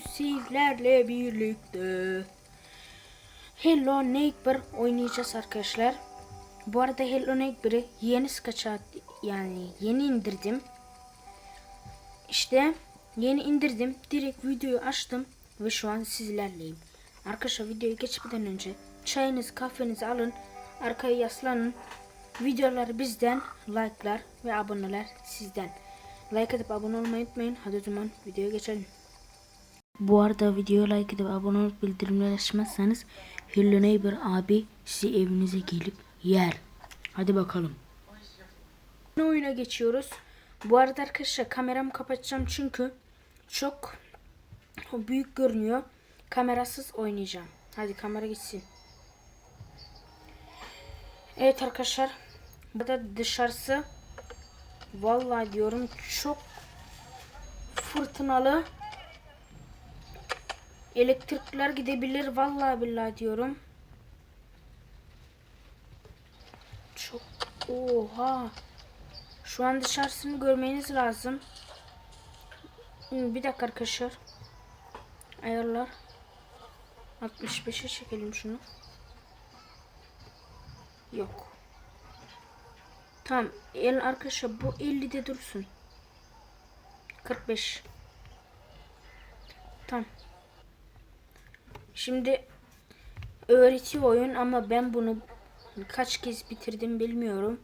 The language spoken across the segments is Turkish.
sizlerle birlikte Hello Neighbor oynayacağız arkadaşlar. Bu arada Hello Neighbor'ı yeni skaça yani yeni indirdim. İşte yeni indirdim. Direkt videoyu açtım ve şu an sizlerleyim. Arkadaşlar videoya geçmeden önce çayınızı kahvenizi alın. Arkaya yaslanın. Videolar bizden, like'lar ve aboneler sizden. Like atıp abone olmayı unutmayın. Hadi o zaman videoya geçelim. Bu arada videoya like edip abone olup bildirimleri açmazsanız Hello Neighbor abi sizi evinize gelip yer. Hadi bakalım. Ne oyuna geçiyoruz? Bu arada arkadaşlar kameramı kapatacağım çünkü çok büyük görünüyor. Kamerasız oynayacağım. Hadi kamera gitsin. Evet arkadaşlar. Burada dışarısı vallahi diyorum çok fırtınalı. Elektrikler gidebilir vallahi billahi diyorum. Çok oha. Şu an dışarısını görmeniz lazım. Hmm, Bir dakika arkadaşlar. Ayarlar. 65'e çekelim şunu. Yok. Tamam. El arkadaşlar bu 50'de dursun. 45. Tamam. Şimdi öğretiyor oyun ama ben bunu kaç kez bitirdim bilmiyorum.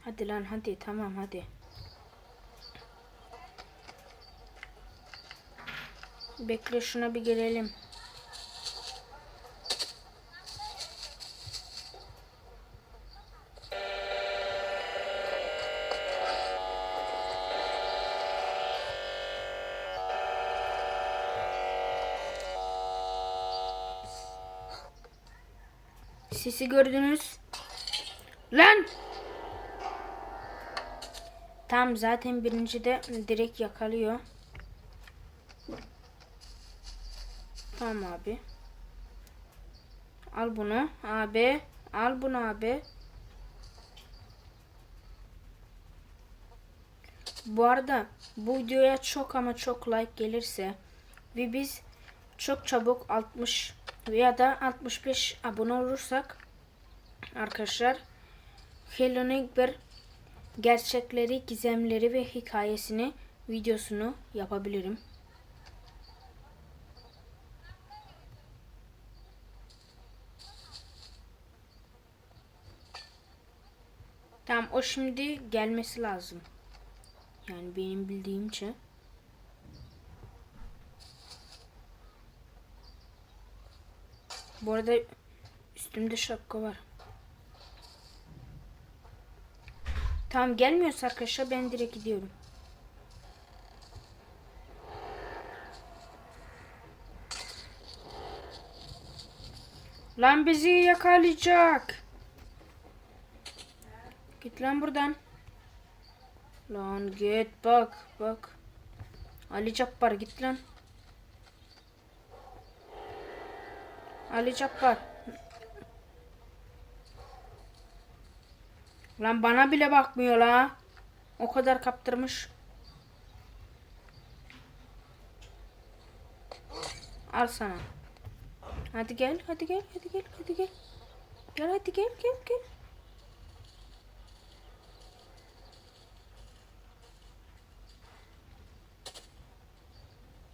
Hadi lan hadi tamam hadi. Bekle şuna bir gelelim. Sesi gördünüz. Lan! Tam zaten birinci de direkt yakalıyor. Tamam abi. Al bunu abi. Al bunu abi. Bu arada bu videoya çok ama çok like gelirse ve biz çok çabuk 60 veya da 65 abone olursak arkadaşlar Hello Neighbor gerçekleri, gizemleri ve hikayesini videosunu yapabilirim. Tamam o şimdi gelmesi lazım. Yani benim bildiğimce. Bu arada üstümde şapka var. Tamam gelmiyorsa arkadaşlar ben direkt gidiyorum. Lan bizi yakalayacak. Git lan buradan. Lan git bak bak. Ali Cabbar git lan. Ali Cabbar. Lan bana bile bakmıyor la. O kadar kaptırmış. Al sana. Hadi gel, hadi gel, hadi gel, hadi gel. Gel hadi gel, gel, gel.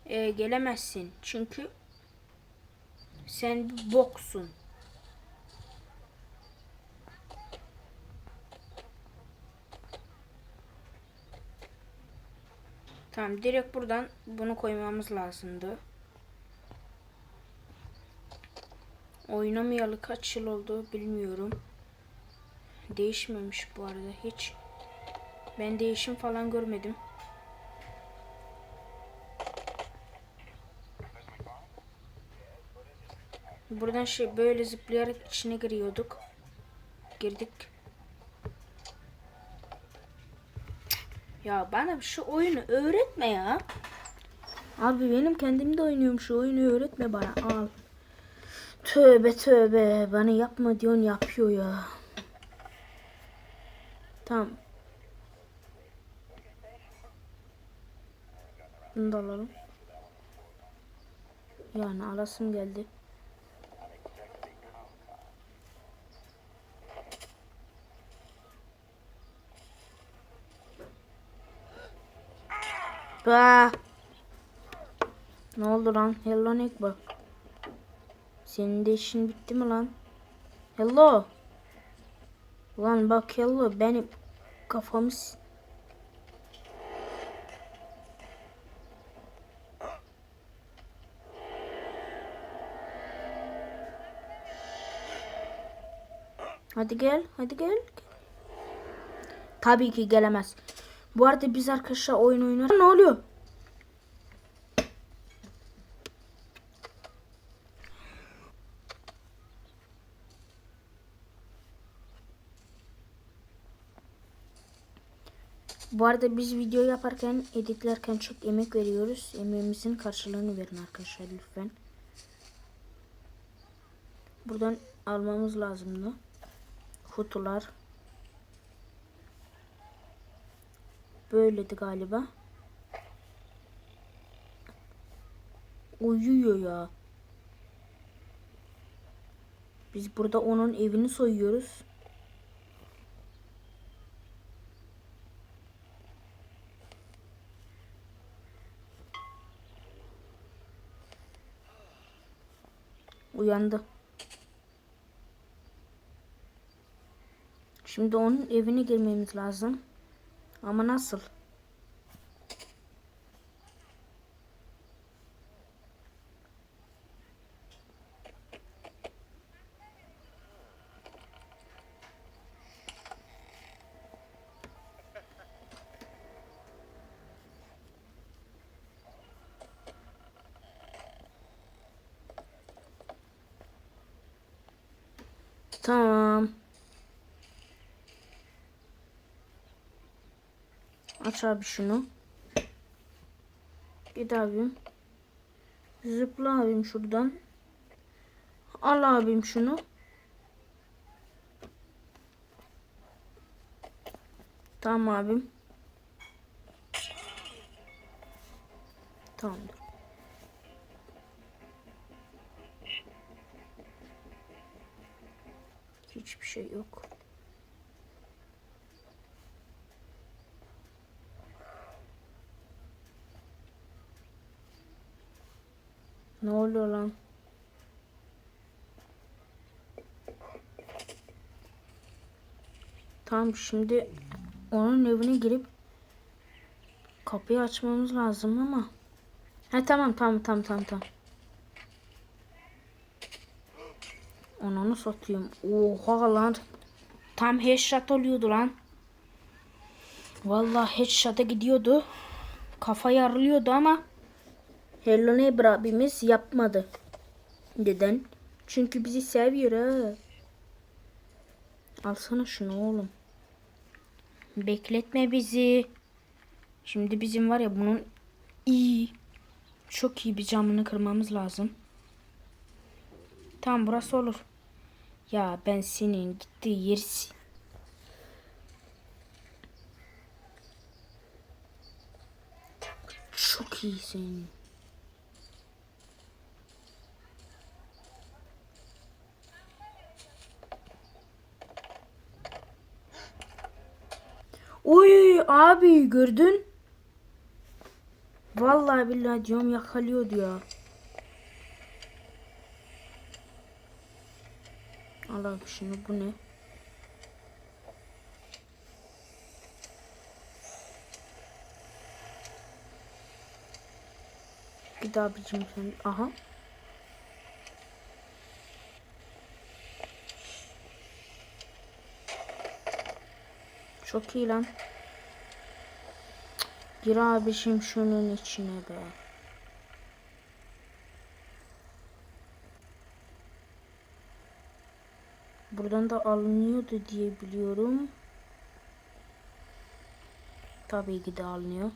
Ee, gelemezsin. Çünkü sen bir boksun. Tamam direkt buradan bunu koymamız lazımdı. Oynamayalı kaç yıl oldu bilmiyorum. Değişmemiş bu arada hiç. Ben değişim falan görmedim. Buradan şey böyle zıplayarak içine giriyorduk. Girdik. Ya bana şu oyunu öğretme ya. Abi benim kendim de oynuyorum şu oyunu öğretme bana al. Tövbe tövbe bana yapma diyorsun yapıyor ya. Tamam. Bunu da alalım. Yani alasım geldi. Bah. Ne oldu lan? Hello Nick bak. Senin de işin bitti mi lan? Hello. Lan bak hello benim kafamı s- Hadi gel, hadi gel. Tabii ki gelemez. Bu arada biz arkadaşlar oyun oynuyoruz. Ne oluyor? Bu arada biz video yaparken, editlerken çok emek veriyoruz. Emeğimizin karşılığını verin arkadaşlar lütfen. Buradan almamız lazımdı. Kutular. Böyleydi galiba. Uyuyor ya. Biz burada onun evini soyuyoruz. Uyandı. Şimdi onun evine girmemiz lazım. Ama nasıl? Tamam. Aç abi şunu. Git abim. Zıpla abim şuradan. Al abim şunu. Tamam abim. Tamamdır. Hiçbir şey yok. Ne oluyor lan? Tamam şimdi onun evine girip kapıyı açmamız lazım ama. Ha tamam tamam tamam tamam tamam. Onu satayım. Oha lan. Tam headshot oluyordu lan. Vallahi headshot'a gidiyordu. Kafa yarılıyordu ama Hello abimiz yapmadı. Neden? Çünkü bizi seviyor ha. Alsana şunu oğlum. Bekletme bizi. Şimdi bizim var ya bunun iyi. Çok iyi bir camını kırmamız lazım. Tamam burası olur. Ya ben senin gittiği yersi. Çok iyisin. Oy abi gördün? Vallahi billahi diyorum yakalıyordu ya. Al abi şunu bu ne? Git abicim sen. Aha. Çok iyi lan. Gir abişim şunun içine be. Buradan da alınıyordu diye biliyorum. Tabii ki de alınıyor.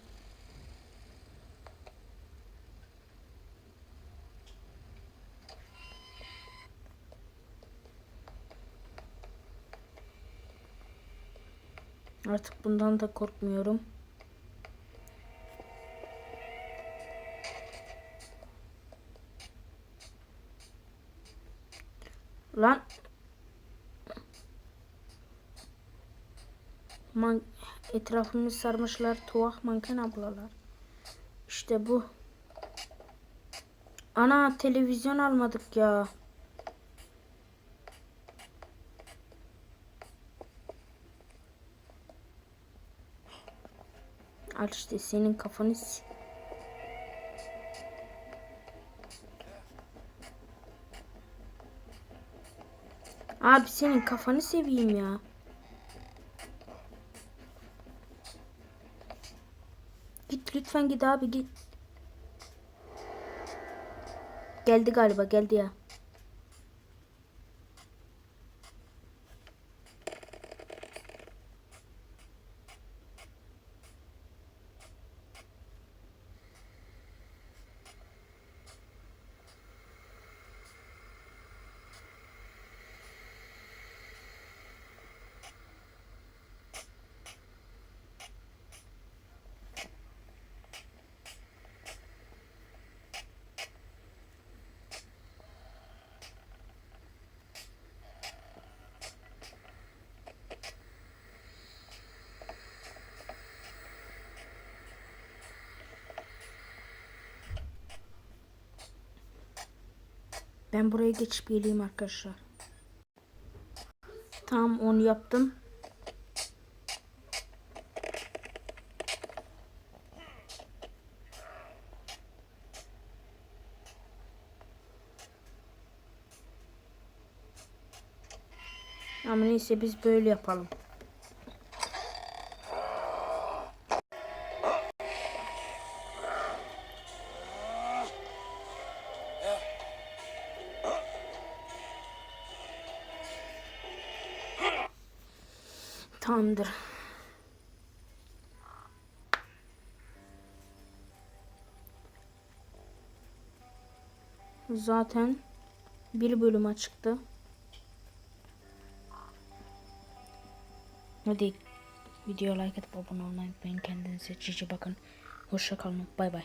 Artık bundan da korkmuyorum. Lan. Man etrafımı sarmışlar tuhaf manken ablalar. İşte bu. Ana televizyon almadık ya. Al işte senin kafanı Abi senin kafanı seveyim ya. Git lütfen git abi git. Geldi galiba geldi ya. Ben buraya geçip geleyim arkadaşlar. Tamam onu yaptım. Ama neyse biz böyle yapalım. Tamamdır. Zaten bir bölüm açıktı. Hadi video like atıp abone olmayı unutmayın. Kendinize cici bakın. Hoşça kalın. Bay bay.